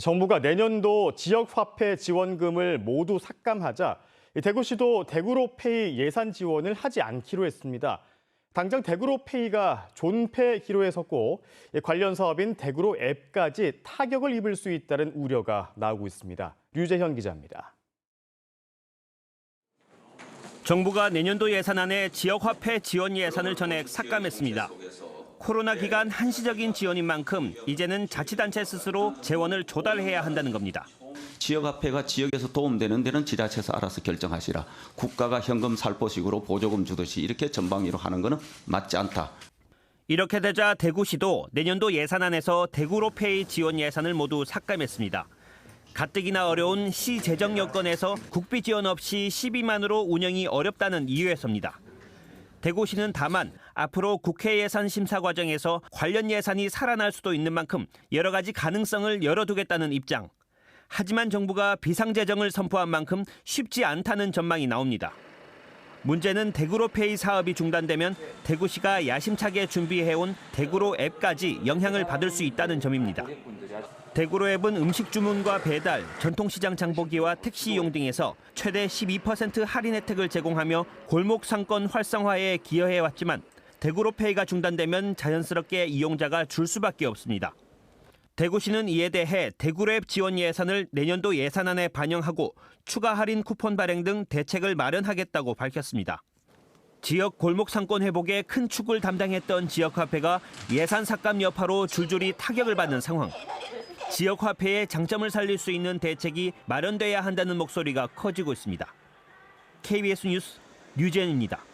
정부가 내년도 지역 화폐 지원금을 모두 삭감하자 대구시도 대구로페이 예산 지원을 하지 않기로 했습니다. 당장 대구로페이가 존폐 기로에 섰고 관련 사업인 대구로 앱까지 타격을 입을 수 있다는 우려가 나오고 있습니다. 류재현 기자입니다. 정부가 내년도 예산안에 지역화폐 지원 예산을 전액 삭감했습니다. 코로나 기간 한시적인 지원인 만큼 이제는 자치단체 스스로 재원을 조달해야 한다는 겁니다. 지역화폐가 지역에서 도움되는 데는 지자체에서 알아서 결정하시라. 국가가 현금 살포식으로 보조금 주듯이 이렇게 전방위로 하는 것은 맞지 않다. 이렇게 되자 대구시도 내년도 예산안에서 대구로페이 지원 예산을 모두 삭감했습니다. 가뜩이나 어려운 시 재정 여건에서 국비 지원 없이 12만으로 운영이 어렵다는 이유에서입니다. 대구시는 다만 앞으로 국회 예산 심사 과정에서 관련 예산이 살아날 수도 있는 만큼 여러 가지 가능성을 열어두겠다는 입장. 하지만 정부가 비상재정을 선포한 만큼 쉽지 않다는 전망이 나옵니다. 문제는 대구로페이 사업이 중단되면 대구시가 야심차게 준비해온 대구로 앱까지 영향을 받을 수 있다는 점입니다. 대구로 앱은 음식 주문과 배달, 전통시장 장보기와 택시 이용 등에서 최대 12% 할인 혜택을 제공하며 골목 상권 활성화에 기여해왔지만 대구로페이가 중단되면 자연스럽게 이용자가 줄 수밖에 없습니다. 대구시는 이에 대해 대구랩 지원 예산을 내년도 예산안에 반영하고 추가 할인 쿠폰 발행 등 대책을 마련하겠다고 밝혔습니다. 지역 골목 상권 회복에 큰 축을 담당했던 지역 화폐가 예산 삭감 여파로 줄줄이 타격을 받는 상황. 지역 화폐의 장점을 살릴 수 있는 대책이 마련돼야 한다는 목소리가 커지고 있습니다. KBS 뉴스 류재현입니다.